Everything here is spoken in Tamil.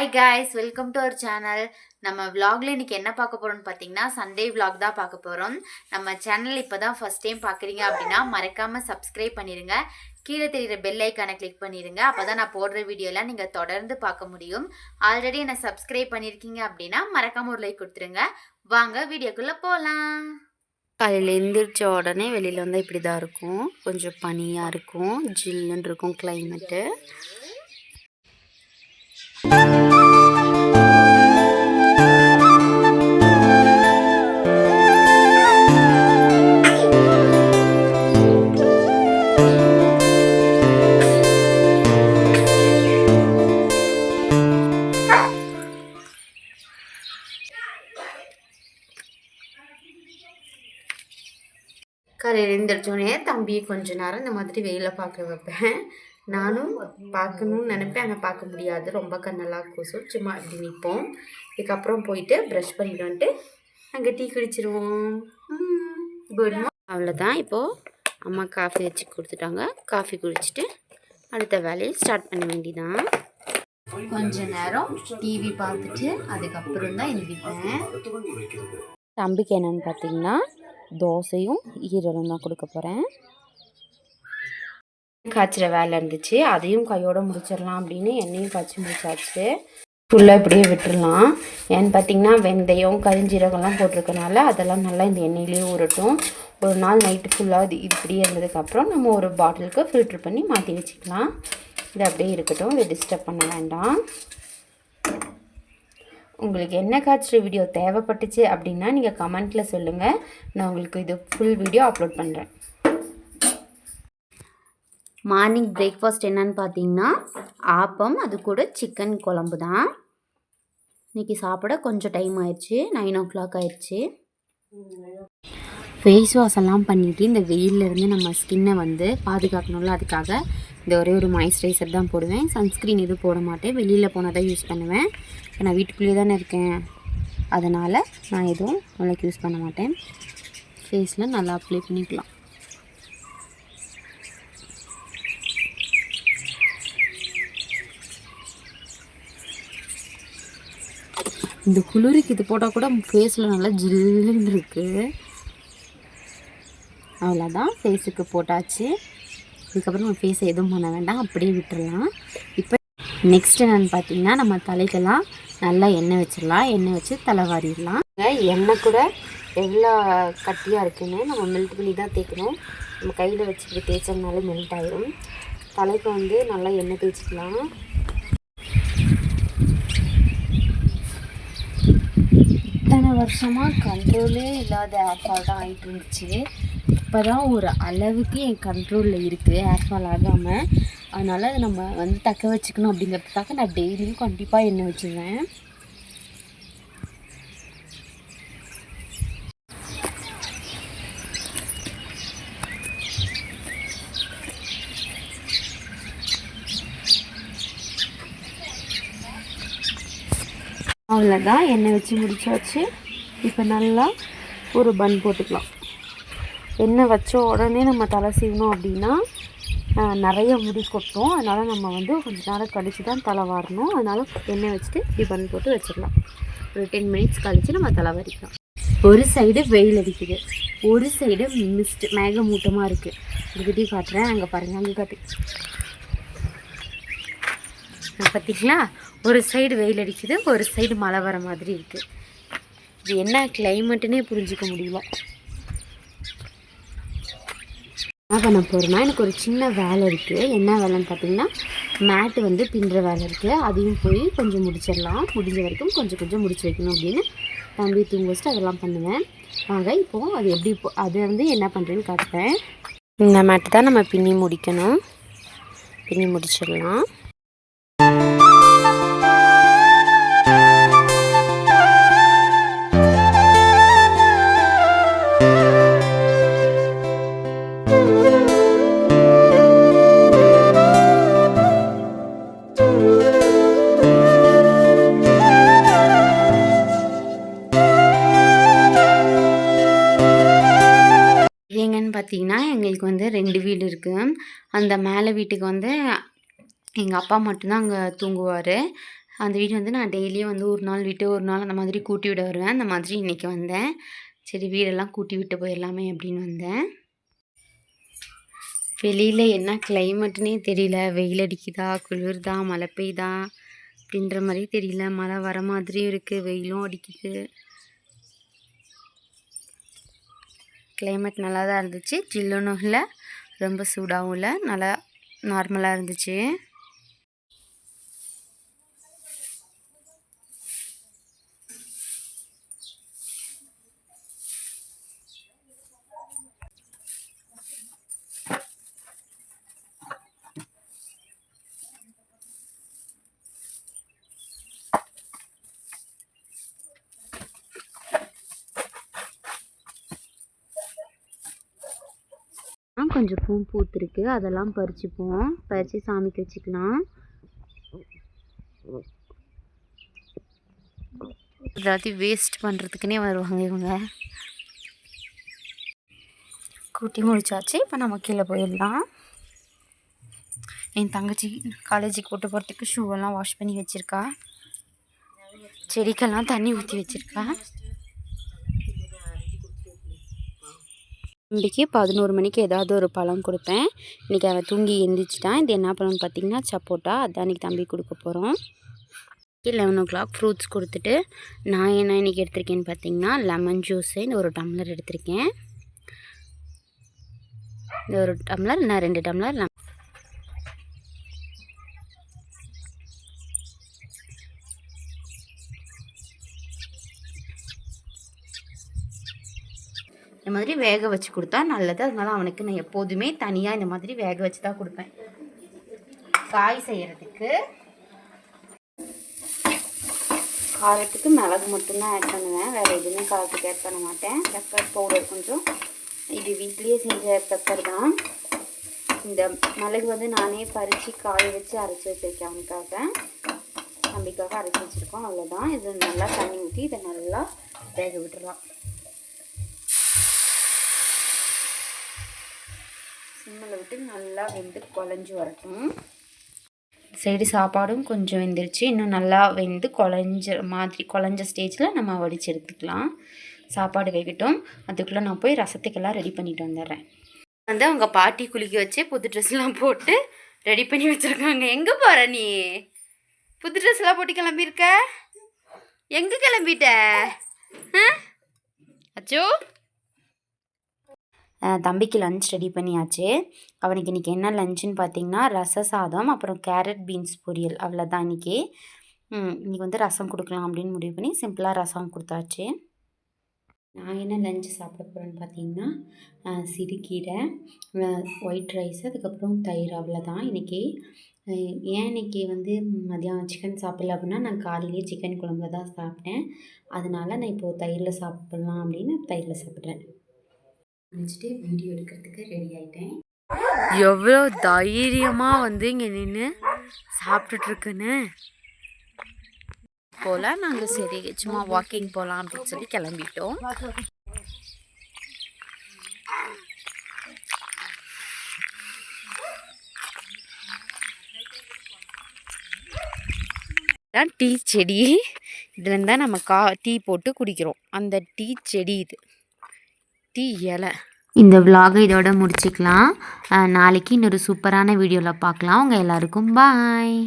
Hi guys welcome to our channel நம்ம vlogல இன்னைக்கு என்ன பார்க்க போகிறோம்னு பார்த்தீங்கன்னா சண்டே vlog தான் பார்க்க போகிறோம் நம்ம சேனல் இப்போ தான் ஃபஸ்ட் டைம் பார்க்குறீங்க அப்படின்னா மறக்காமல் சப்ஸ்கிரைப் பண்ணிடுங்க கீழே தெரிகிற பெல் ஐக்கானை கிளிக் பண்ணிடுங்க அப்போ தான் நான் போடுற வீடியோலாம் நீங்கள் தொடர்ந்து பார்க்க முடியும். ஆல்ரெடி என்னை சப்ஸ்கிரைப் பண்ணியிருக்கீங்க அப்படின்னா மறக்காமல் ஒரு லைக் கொடுத்துருங்க. வாங்க வீடியோக்குள்ளே போகலாம் காலையில் எழுந்திரிச்ச உடனே வெளியில் வந்தால் இப்படி தான் இருக்கும். கொஞ்சம் பனியாக இருக்கும் ஜில்லுன்னு இருக்கும் கிளைமேட்டு காலையில் எழுந்திரிச்சோடனே தம்பியை கொஞ்ச நேரம் இந்த மாதிரி வெயிலில் பார்க்க வைப்பேன். நானும் பார்க்கணும்னு நினைப்பேன். ஆனால் பார்க்க முடியாது. ரொம்ப கண்ணெல்லாம் கூசும். சும்மா இப்படி நிற்போம் இதுக்கப்புறம் போயிட்டு ப்ரஷ் பண்ணிட்டு வந்துட்டு அங்கே டீ குடிச்சிருவோம். குட் அவ்வளோதான் இப்போது அம்மா காஃபி வச்சு கொடுத்துட்டாங்க. காஃபி குடிச்சிட்டு அடுத்த வேலையை ஸ்டார்ட் பண்ண வேண்டிதான். கொஞ்ச நேரம் டிவி பார்த்துட்டு அதுக்கப்புறம் தான் எழுதிப்பேன். தம்பிக்கு என்னென்னு பார்த்தீங்கன்னா தோசையும் ஈரலும் தான் கொடுக்க போகிறேன் காய்ச்சிற வேலை இருந்துச்சு. அதையும் கையோட முடிச்சிடலாம் அப்படின்னு எண்ணெயும் காய்ச்சி முடிச்சாச்சு. ஃபுல்லாக இப்படியே விட்டுடலாம். ஏன்னு பார்த்தீங்கன்னா வெந்தயம் கரிஞ்சீரகம்லாம் போட்டிருக்கனால அதெல்லாம் நல்லா இந்த எண்ணெயிலேயே ஊறட்டும். ஒரு நாள் நைட்டு ஃபுல்லாக இது இப்படியே இருந்ததுக்கப்புறம் நம்ம ஒரு பாட்டிலுக்கு ஃபில்ட்ரு பண்ணி மாற்றி வச்சுக்கலாம். இது அப்படியே இருக்கட்டும். இதை டிஸ்டர்ப் பண்ண வேண்டாம். உங்களுக்கு என்ன காய்ச்சுற வீடியோ தேவைப்பட்டுச்சு அப்படின்னா நீங்கள் கமெண்ட்டில் சொல்லுங்கள் நான் உங்களுக்கு இது ஃபுல் வீடியோ அப்லோட் பண்ணுறேன் மார்னிங் பிரேக்ஃபாஸ்ட் என்னன்னு பார்த்தீங்கன்னா ஆப்பம் அது கூட சிக்கன் குழம்பு தான். இன்றைக்கி சாப்பிட கொஞ்சம் டைம் ஆயிடுச்சு. நைன் ஓ கிளாக் ஆயிடுச்சு. ஃபேஸ் வாஷ் எல்லாம் பண்ணிவிட்டு இந்த வெயிலிருந்து நம்ம ஸ்கின்னை வந்து பாதுகாக்கணும்ல அதுக்காக இந்த ஒரே ஒரு மாய்ஸ்சரைசர் தான் போடுவேன். சன்ஸ்க்ரீன் எதுவும் போட மாட்டேன். வெளியில் போனால் தான் யூஸ் பண்ணுவேன். இப்போ நான் வீட்டுக்குள்ளேயே தானே இருக்கேன். அதனால் நான் எதுவும் நாளைக்கு யூஸ் பண்ண மாட்டேன். ஃபேஸில் நல்லா அப்ளை பண்ணிக்கலாம். இந்த குளிருக்கு இது போட்டால் கூட ஃபேஸில் நல்லா ஜில்லுன்னு இருக்குது அவ்வளோதான் ஃபேஸுக்கு போட்டாச்சு. இதுக்கப்புறம் நம்ம ஃபேஸை எதுவும் பண்ண வேண்டாம் அப்படியே விட்டுறலாம். இப்போ நெக்ஸ்ட் என்னென்னு பார்த்தீங்கன்னா நம்ம தலைக்கெல்லாம் நல்லா எண்ணெய் வச்சிடலாம். எண்ணெய் வச்சு தலைவாரிடலாம். எண்ணெய் கூட எவ்வளோ கட்டியாக இருக்குன்னு நம்ம மெல்ட் பண்ணி தான் தேய்க்கணும். நம்ம கையில் வச்சு இப்படி தேய்ச்சோம்னாலே மெல்ட் ஆயிடும் தலைக்கு வந்து நல்லா எண்ணெய் தேய்ச்சிக்கலாம். இத்தனை வருஷமாக கண்ட்ரோலே இல்லாத ஹேர் ஃபால் தான் ஆகிட்டு இருந்துச்சு. இப்போ தான் ஒரு அளவுக்கு என் கண்ட்ரோலில் இருக்குது ஹேர் ஃபால் ஆகாமல் அதனால் அதை நம்ம வந்து தக்க வச்சுக்கணும் அப்படிங்கிறதுக்காக நான் டெய்லியும் கண்டிப்பாக எண்ணெய் வச்சுருவேன். அவ்வளோதான் எண்ணெய் வச்சு முடிச்சாச்சு. இப்போ நல்லா ஒரு பன் போட்டுக்கலாம். எண்ணெய் வச்ச உடனே நம்ம தலை சீவணும் அப்படின்னா நிறைய முடி கொட்டும். அதனால் நம்ம வந்து கொஞ்ச நேரம் கழித்து தான் தலை வாரணும். அதனால் எண்ணெய் வச்சுட்டு இப்படி பன் போட்டு வச்சிடலாம். ஒரு டென் மினிட்ஸ் கழித்து நம்ம தலை வரிக்கலாம். ஒரு சைடு வெயில் அடிக்குது. ஒரு சைடு மிஸ்ட் மேகமூட்டமாக இருக்குது இதுக்கிட்டே காட்டுறேன். அங்கே பாருங்கள் அங்கே காட்டு. பார்த்தீங்களா ஒரு சைடு வெயில் அடிக்குது ஒரு சைடு மழை வர மாதிரி இருக்குது இது என்ன கிளைமேட்டுனே புரிஞ்சுக்க முடியல. என்ன பண்ண போகிறோம்னா எனக்கு ஒரு சின்ன வேலை இருக்குது என்ன வேலைன்னு பார்த்தீங்கன்னா மேட்டு வந்து பின்னுற வேலை இருக்குது அதையும் போய் கொஞ்சம் முடிச்சிடலாம். முடிஞ்ச வரைக்கும் கொஞ்சம் கொஞ்சம் முடிச்சு வைக்கணும் அப்படின்னு தம்பி தூங்க வச்சுட்டு அதெல்லாம் பண்ணுவேன். வாங்க இப்போது அது எப்படி இப்போ அது வந்து என்ன பண்ணுறேன்னு காட்டுறேன். இந்த மேட்டு தான் நம்ம பின்னி முடிக்கணும். பின்னி முடிச்சிடலாம். பார்த்தீங்கன்னா எங்களுக்கு வந்து ரெண்டு வீடு இருக்குது அந்த மேலே வீட்டுக்கு வந்து எங்கள் அப்பா மட்டும்தான் அங்கே தூங்குவார். அந்த வீடு வந்து நான் டெய்லியும் வந்து ஒரு நாள் விட்டு ஒரு நாள் அந்த மாதிரி கூட்டி விட வருவேன். அந்த மாதிரி இன்றைக்கி வந்தேன். சரி வீடெல்லாம் கூட்டி விட்டு போயிடலாமே அப்படின்னு வந்தேன். வெளியில் என்ன கிளைமேட்டுனே தெரியல. வெயில் அடிக்குதா? குளிர்தா? மழை பெய்யுதா? அப்படின்ற மாதிரி தெரியல. மழை வர மாதிரியும் இருக்குது வெயிலும் அடிக்குது. கிளைமேட் நல்லா தான் இருந்துச்சு. ஜில்லுனும் இல்லை. ரொம்ப சூடாகவும் இல்லை. நல்லா நார்மலாக இருந்துச்சு. கொஞ்சம் பூ பூத்துருக்கு. அதெல்லாம் பறிச்சுப்போம். பறித்து சாமிக்கு வச்சுக்கலாம். எல்லாத்தையும் வேஸ்ட் பண்ணுறதுக்குனே வருவாங்க இவங்க. கூட்டி முடிச்சாச்சு. இப்போ நம்ம கீழே போயிடலாம். என் தங்கச்சி காலேஜுக்கு கூட்டு போகிறதுக்கு ஷூவெல்லாம் வாஷ் பண்ணி வச்சுருக்கா. செடிக்கெல்லாம் தண்ணி ஊற்றி வச்சுருக்கா. தம்பிக்கு பதினோரு மணிக்கு ஏதாவது ஒரு பழம் கொடுப்பேன். இன்றைக்கி அவன் தூங்கி எந்திரிச்சிட்டான். இது என்ன பழம்னு பார்த்தீங்கன்னா சப்போட்டா. அதான் இன்றைக்கி தம்பி கொடுக்க போகிறோம் லெவன் ஓ கிளாக் ஃப்ரூட்ஸ் கொடுத்துட்டு நான் என்ன இன்றைக்கி எடுத்திருக்கேன்னு பார்த்தீங்கன்னா லெமன் ஜூஸு இந்த ஒரு டம்ளர் எடுத்திருக்கேன். இந்த ஒரு டம்ளர் நான் ரெண்டு டம்ளர் இந்த மாதிரி வேக வச்சு கொடுத்தா நல்லது. அதனால அவனுக்கு நான் எப்போதுமே தனியாக இந்த மாதிரி வேக வச்சு தான் கொடுப்பேன். காய் செய்கிறதுக்கு காரத்துக்கு மிளகு மட்டும்தான் ஆட் பண்ணுவேன். வேறு எதுவுமே காரத்துக்கு ஆட் பண்ண மாட்டேன். பெப்பர் பவுடர் கொஞ்சம். இது வீட்லேயே செஞ்ச பெப்பர் தான். இந்த மிளகு வந்து நானே பறித்து காய வச்சு அரைச்சி வச்சுருக்கேன் அவனுக்காக. தம்பிக்காக அரைச்சி வச்சுருக்கோம். அவ்வளோதான் இது நல்லா தண்ணி ஊற்றி இதை நல்லா வேக விட்டுடலாம் சிம்மில் விட்டு நல்லா வெந்து குழஞ்சி வரட்டும். சைடு சாப்பாடும் கொஞ்சம் வெந்துருச்சு. இன்னும் நல்லா வெந்து குழஞ்ச மாதிரி குழஞ்ச ஸ்டேஜில் நம்ம வடித்து எடுத்துக்கலாம். சாப்பாடு வேகட்டும். அதுக்குள்ளே நான் போய் ரசத்துக்கெல்லாம் ரெடி பண்ணிட்டு வந்துடுறேன். வந்து அவங்க பாட்டி குளிக்க வச்சு புது ட்ரெஸ்லாம் போட்டு ரெடி பண்ணி வச்சுருக்காங்க. எங்கே போகிற நீ? புது ட்ரெஸ்லாம் போட்டு கிளம்பியிருக்க? எங்கே கிளம்பிட்ட? ஆ? அச்சோ! தம்பிக்கு லஞ்ச் ரெடி பண்ணியாச்சு. அவனுக்கு இன்றைக்கி என்ன லஞ்சுன்னு பார்த்தீங்கன்னா ரச சாதம் அப்புறம் கேரட் பீன்ஸ் பொரியல். அவ்வளோதான் இன்றைக்கி இன்றைக்கி வந்து ரசம் கொடுக்கலாம் அப்படின்னு முடிவு பண்ணி சிம்பிளாக ரசம் கொடுத்தாச்சு. நான் என்ன லஞ்சு சாப்பிட போகிறேன்னு பார்த்தீங்கன்னா சிறுகீரை ஒயிட் ரைஸ் அதுக்கப்புறம் தயிர். அவ்வளோதான் இன்றைக்கி ஏன் இன்றைக்கி வந்து மதியம் சிக்கன் சாப்பிடல அப்படின்னா நான் காலையிலேயே சிக்கன் குழம்புல தான் சாப்பிட்டேன். அதனால நான் இப்போது தயிரில் சாப்பிட்லாம் அப்படின்னு தயிரில் சாப்பிட்றேன். முடிச்சுட்டு வீடியோ எடுக்கிறதுக்கு ரெடி ஆயிட்டேன். எவ்வளோ தைரியமாக வந்து இங்கே நின்று சாப்பிட்டுட்ருக்குன்னு. போல் நாங்கள் சரி சும்மா வாக்கிங் போகலாம் அப்படின்னு சொல்லி கிளம்பிட்டோம். தான் டீ செடி. இதுலேருந்து தான் நம்ம கா டீ போட்டு குடிக்கிறோம். அந்த டீ செடி இது. டீ இலை. இந்த விலாகை இதோட முடிச்சுக்கலாம். நாளைக்கு இன்னொரு சூப்பரான வீடியோவில் பார்க்கலாம். உங்கள் எல்லாருக்கும் பாய்